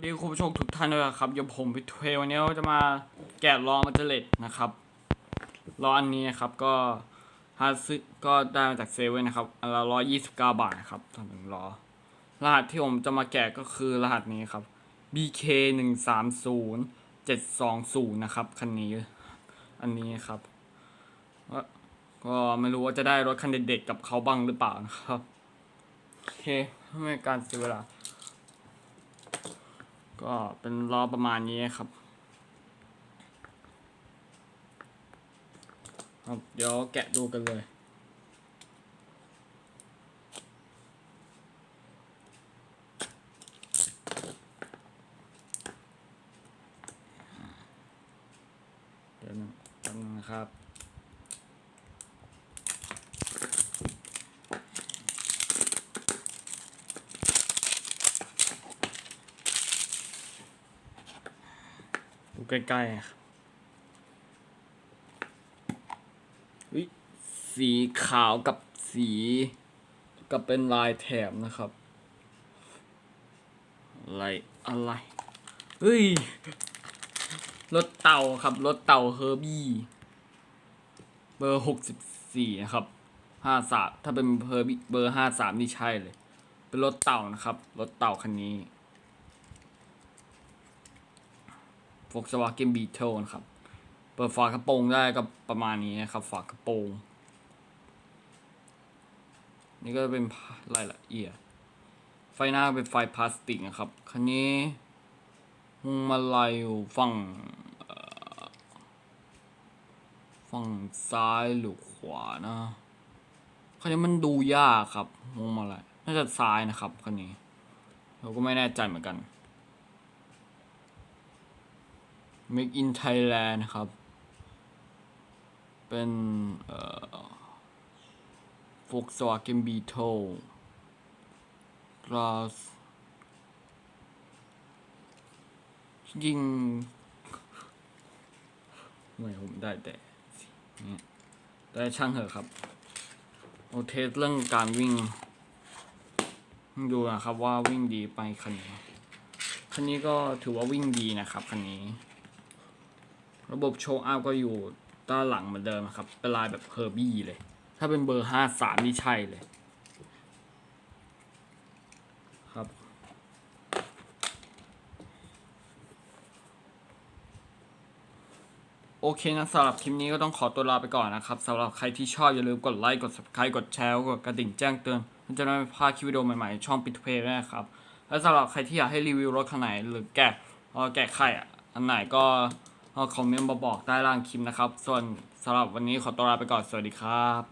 สวัสดีคุณผู้ชมทุกท่านด้วยครับยวผมไปเทรวันนี้จะมาแกะล้อมาเจเลตนะครับล้ออันนี้นะครับก็หาซื้อก็ได้มาจากเซเว่นนะครับอันละร้อยยี่สิบเก้าบาทนะครับต่อหนึ่งล้อรหัสที่ผมจะมาแกะก็คือรหัสนี้ครับ BK หนึ่งสามศูนย์เจ็ดสองศูนย์นะครับคันนี้อันนี้ครับก็ไม่รู้ว่าจะได้รถคันเด็ดๆกับเขาบ้างหรือเปล่านะครับโอเคไม่การเสียเวลา ก็เป็นล้อประมาณนี้ครับเดี๋ยวแกะดูกันเลยเดี๋ยวนะแป๊บนึงนะครับ ดูใกล้ๆครับอุ๊ยสีขาวกับสีกับเป็นลายแถบนะครับ อะไร อะไรเฮ้ยรถเต่าครับรถเต่าเฮอร์บี้ เบอร์หกสิบสี่นะครับห้าสามถ้าเป็นเฮอร์บี้เบอร์ห้าสามนี่ใช่เลย เป็นรถเต่านะครับรถเต่าคันนี้ Volkswagen Beetle นะครับ เปิดฝากระโปรงได้ก็ประมาณนี้นะครับ ฝากระโปรง นี่ก็เป็นรายละเอียด ไฟหน้าเป็นไฟพลาสติกนะครับ คันนี้มุงมาลายอยู่ฝั่งฝั่งซ้ายหรือขวานะคันนี้มันดูยากครับมุงมาลายน่าจะซ้ายนะครับคันนี้ เราก็ไม่แน่ใจเหมือนกัน Make in Thailand นะครับ เป็นเอ่อ Volkswagen Beetle Glass จริงไม่ผมได้แต่เนี่ยแต่ช่างเหอะครับโอเทสเรื่องการวิ่ง ดูนะครับว่าวิ่งดีไปคันนี้ คันนี้ก็ถือว่าวิ่งดีนะครับ คันนี้ ระบบโชว์อัพก็อยู่ด้านหลังเหมือนเดิมครับ เป็นลายแบบเฮอร์บี้เลย ถ้าเป็นเบอร์ห้าสามนี่ใช่เลย ครับ โอเคนะสำหรับคลิปนี้ก็ต้องขอตัวลาไปก่อนนะครับสำหรับใครที่ชอบอย่าลืมกดไลค์กด subscribe กดแชร์กดกระดิ่งแจ้งเตือนเพื่อจะได้ไม่พลาดคลิปวิดีโอใหม่ๆ ช่องปิดเพย์ด้วยนะครับ และสำหรับใครที่อยากให้รีวิวรถคันไหนหรือแกะเอ่อแกะไข่ะอันไหนก็ เอ่อคอมเมนต์มาบอกใต้ล่างคลิปนะครับ ส่วนสำหรับวันนี้ขอตัวลาไปก่อน สวัสดีครับ